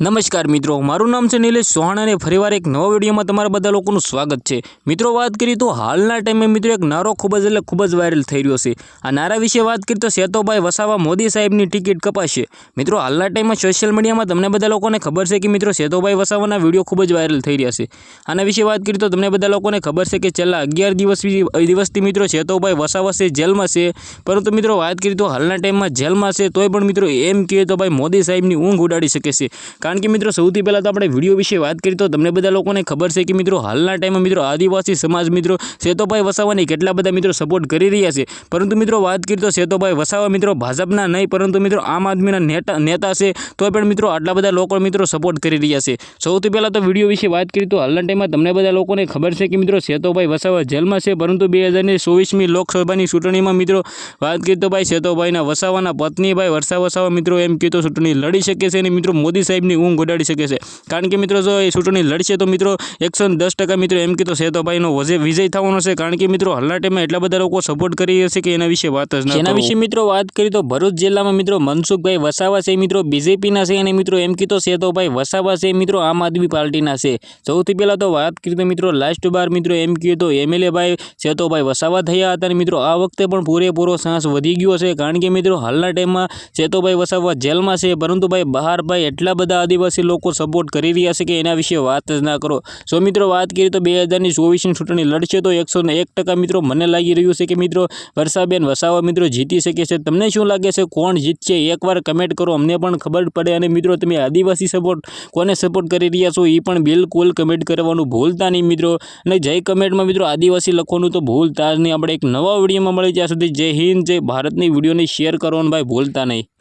નમસ્કાર મિત્રો, મારું નામ છે નિલેશ ચૌહાણ અને ફરીવાર એક નવા વિડીયોમાં તમારા બધા લોકોનું સ્વાગત છે. મિત્રો, વાત કરીએ તો હાલના ટાઈમે મિત્રો એક નારો ખૂબ જ એટલે ખૂબ જ વાયરલ થઈ રહ્યો છે. આ નારા વિશે વાત કરીએ તો સેતોભાઈ વસાવા મોદી સાહેબની ટિકિટ કપાશે. મિત્રો, હાલના ટાઈમમાં સોશિયલ મીડિયામાં તમને બધા લોકોને ખબર છે કે મિત્રો, સેતોભાઈ વસાવાના વીડિયો ખૂબ જ વાયરલ થઈ રહ્યા છે. આના વિશે વાત કરીએ તો તમને બધા લોકોને ખબર છે કે છેલ્લા અગિયાર દિવસ દિવસથી મિત્રો સેતોભાઈ વસાવા છે, જેલમાં છે. પરંતુ મિત્રો, વાત કરીએ તો હાલના ટાઈમમાં જેલમાં છે, તોય પણ મિત્રો એમ કહે તો ભાઈ મોદી સાહેબની ઊંઘ ઉડાડી શકે છે. કારણ કે મિત્રો, સૌથી પહેલાં તો આપણે વીડિયો વિશે વાત કરી તો તમને બધા લોકોને ખબર છે કે મિત્રો, હાલના ટાઈમમાં મિત્રો, આદિવાસી સમાજ મિત્રો, સેતોભાઈ વસાવાની કેટલા બધા મિત્રો સપોર્ટ કરી રહ્યા છે. પરંતુ મિત્રો, વાત કરી તો સેતોભાઈ વસાવા મિત્રો ભાજપના નહીં, પરંતુ મિત્રો, આમ આદમીના નેતા નેતા છે તો પણ મિત્રો, આટલા બધા લોકો મિત્રો સપોર્ટ કરી રહ્યા છે. સૌથી પહેલાં તો વીડિયો વિશે વાત કરી તો હાલના ટાઈમમાં તમને બધા લોકોને ખબર છે કે મિત્રો, સેતોભાઈ વસાવા જેલમાં છે, પરંતુ બે હજારની ચોવીસમી લોકસભાની ચૂંટણીમાં મિત્રો, વાત કરી તો ભાઈ, સેતોભાઈના વસાવાના પત્ની ભાઈ વરસા વસાવા મિત્રો એમ કીધું ચૂંટણી લડી શકે છે અને મિત્રો, મોદી સાહેબની ઊંઘ ઉડાડી શકે છે. કારણ કે મિત્રો જો એ ચૂંટણી લડશે તો મિત્રો એકસો દસ ટકા મિત્રો એમ કીધું સેતોભાઈનો વજે વિજય થવાનો છે. કારણ કે મિત્રો હાલના ટાઈમમાં એટલા બધા લોકો સપોર્ટ કરી રહ્યા છે કે એના વિશે વાત જ એના વિશે મિત્રો વાત કરી તો ભરૂચ જિલ્લામાં મિત્રો મનસુખભાઈ વસાવા છે મિત્રો બીજેપીના છે અને મિત્રો એમ કીધો સેતોભાઈ વસાવા છે મિત્રો આમ આદમી પાર્ટીના છે. સૌથી પહેલાં તો વાત કરી તો મિત્રો લાસ્ટ બાર મિત્રો એમ કહ્યું તો એમએલએ ભાઈ સેતોભાઈ વસાવા થયા હતા અને મિત્રો આ વખતે પણ પૂરેપૂરો સાહસ વધી ગયો છે. કારણ કે મિત્રો હાલના ટાઈમમાં સેતોભાઈ વસાવા જેલમાં છે પરંતુ ભાઈ બહાર ભાઈ એટલા બધા આદિવાસી લોકો સપોર્ટ કરી રહ્યા છે કે એના વિશે વાત જ ના કરો. સો મિત્રો, વાત કરીએ તો બે હજારની ચોવીસની ચૂંટણી લડશે તો એકસો મિત્રો મને લાગી રહ્યું છે કે મિત્રો, વર્ષાબેન વસાવા મિત્રો જીતી શકે છે. તમને શું લાગે છે કોણ જીતશે? એકવાર કમેન્ટ કરો, અમને પણ ખબર પડે. અને મિત્રો, તમે આદિવાસી સપોર્ટ કોને સપોર્ટ કરી રહ્યા છો એ પણ બિલકુલ કમેન્ટ કરવાનું ભૂલતા નહીં મિત્રો. અને જય કમેન્ટમાં મિત્રો, આદિવાસી લખવાનું તો ભૂલતા જ નહીં. આપણે એક નવા વિડીયોમાં મળી ત્યાં સુધી જય હિન્દ, જય ભારતની વિડીયોને શેર કરવાનું ભાઈ ભૂલતા નહીં.